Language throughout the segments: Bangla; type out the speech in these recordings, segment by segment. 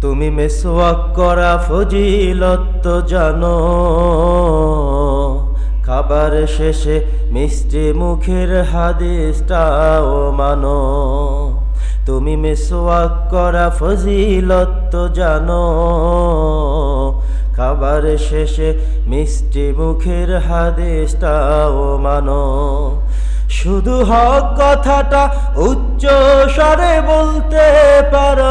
তুমি মেসওয়াক করা ফজিলত তো জানো। খাবার শেষে মিষ্টি মুখের হাদিসটাও মানো। তুমি মেসওয়াক করা ফজিলত তো জানো। খাবার শেষে মিষ্টি মুখের হাদিসটাও মানো। শুধু হক কথাটা উচ্চ স্বরে বলতে পারো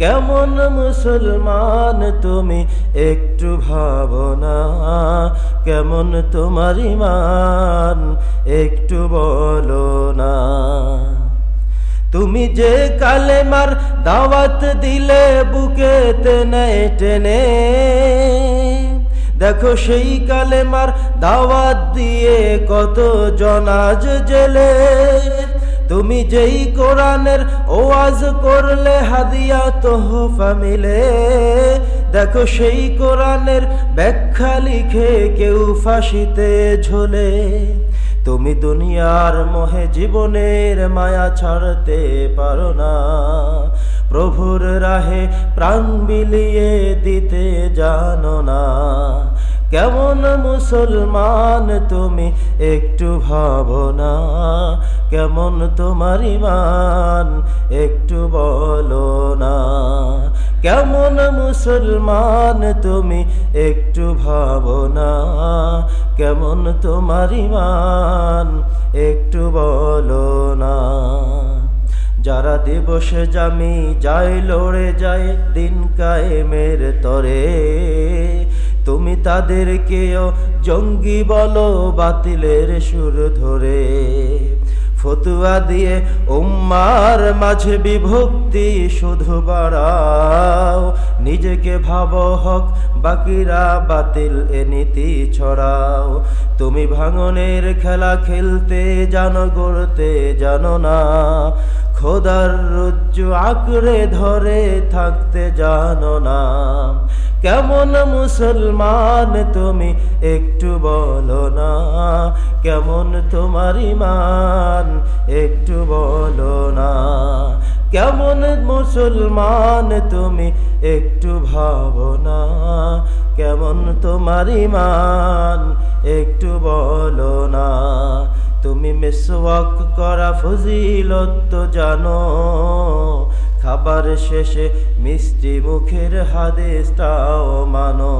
কেমন মুসলমান তুমি একটু ভাবনা কেমন তোমার ইমান একটু বলো না? তুমি যে কালেমার দাওয়াত দিলে বুকে টেনে টেনে, দেখো সেই কালেমার দাওয়াত দিয়ে কত জনাজ জেলে। তুমি যেই কোরআনের ওয়াজ করলে হাদিয়া তোহফা মিলে, দেখো সেই কোরআনের ব্যাখ্যা লিখে কেউ ফাঁসিতে ঝোলে। তুমি দুনিয়ার মোহে জীবনের মায়া ছাড়তে পারো না, প্রভুর রাহে প্রাণ বিলিয়ে দিতে জানো না। কেমন মুসলমান তুমি একটু ভাবো না কেমন তোমার ইমান? একটু বলো না। কেমন মুসলমান তুমি? একটু ভাবো না। কেমন তোমার ইমান? একটু বলো না। যারা দিবসে জামি যায় লড়ে যায় দিন কায়েমের তরে, তুমি তাদেরকেও জঙ্গি বলো বাতিলের সুর ধরে। ফতুয়া দিয়ে উম্মার মাঝে বিভক্তি শুধু বাড়াও। নিজেকে ভাব হক, বাকিরা বাতিল, এ নীতি ছড়াও। তুমি ভাঙনের খেলা খেলতে জানো, গড়তে জানো না। খোদার রজ্জু আঁকড়ে ধরে থাকতে জানো না। কেমন মুসলমান তুমি একটু বলো না। কেমন তোমার ইমান একটু বলো না, কেমন মুসলমান তুমি একটু ভাবো না, কেমন তোমার ইমান একটু বলো না, তুমি মেসওয়াক করা ফজিলত তো জানো, খাবার শেষে মিষ্টি মুখের হাদিসটাও মানো,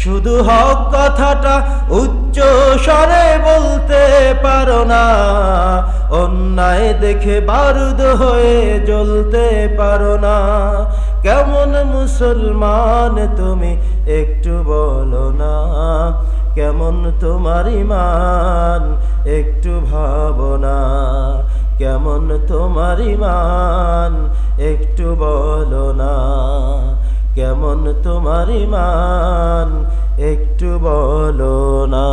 শুধু হক কথাটা উচ্চ স্বরে বলতে পারো না। অন্যায় দেখে বারুদ হয়ে জ্বলতে পারো না। কেমন মুসলমান তুমি একটু বলো না। কেমন তোমার ইমান একটু ভাবনা কেমন তোমার ইমান একটু বলো না। কেমন তোমার ইমান একটু বলো না।